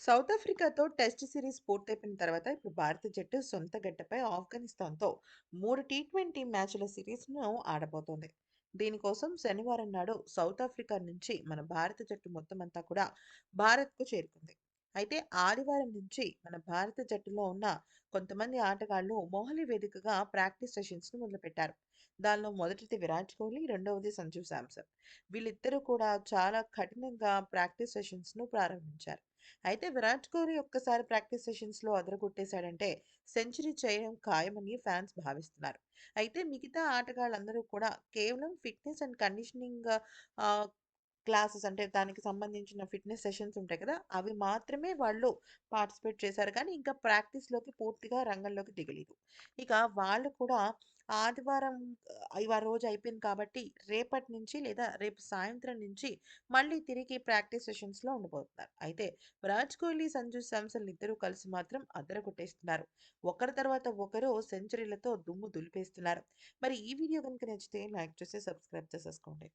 South ఆఫ్రికాతో test series పూర్తయిపోయిన తర్వాత ఇప్పుడు భారత జట్టు సొంత గడ్డపై ఆఫ్ఘనిస్తాన్‌తో 3 టీ20 మ్యాచ్‌ల సిరీస్‌ను ఆడబోతోంది. దీనికోసం శనివారం నాడు సౌత్ ఆఫ్రికా నుంచి మన భారత జట్టు మొత్తం అంతా కూడా భారత్‌కు చేరుకుంది. అయితే ఆదివారం నుంచి మన భారత జట్టులో ఉన్న కొంతమంది ఆటగాళ్ళు మొహలి వేదికగా ప్రాక్టీస్ సెషన్స్‌ను మొదలుపెట్టారు. దానిలో మొదటిది విరాట్ కోహ్లీ, రెండవది సంజూ శాంసన్. వీళ్ళిద్దరూ కూడా చాలా కఠినంగా ప్రాక్టీస్ సెషన్స్‌ను ప్రారంభించారు. అయితే విరాట్ కోహ్లీ ఒక్కసారి ప్రాక్టీస్ సెషన్స్‌లో అదరగొట్టేశాడంటే సెంచరీ చేయడం ఖాయమని ఫ్యాన్స్ భావిస్తున్నారు. అయితే మిగతా ఆటగాళ్ళందరూ కూడా కేవలం ఫిట్‌నెస్ అండ్ కండిషనింగ్ క్లాసెస్ అంటే దానికి సంబంధించిన ఫిట్‌నెస్ సెషన్స్ ఉంటాయి కదా! అవి మాత్రమే వాళ్ళు పార్టిసిపేట్ చేశారు కానీ ఇంకా ప్రాక్టీస్‌లోకి పూర్తిగా రంగంలోకి దిగలేదు. ఇక వాళ్ళు కూడా ఆదివారం ఇవాళ రోజు అయిపోయింది కాబట్టి రేపటి నుంచి లేదా రేపు సాయంత్రం నుంచి మళ్ళీ తిరిగి ప్రాక్టీస్ సెషన్స్‌లో ఉండబోతున్నారు. అయితే విరాట్ కోహ్లీ, సంజూ శాంసన్ ఇద్దరూ కలిసి మాత్రం అద్దర కొట్టేస్తున్నారు ఒకరి తర్వాత ఒకరు సెంచరీలతో దుమ్ము దులిపేస్తున్నారు. మరి ఈ వీడియో గనుక నచ్చితే లైక్ చేసి సబ్స్క్రైబ్ చేసేసుకోండి.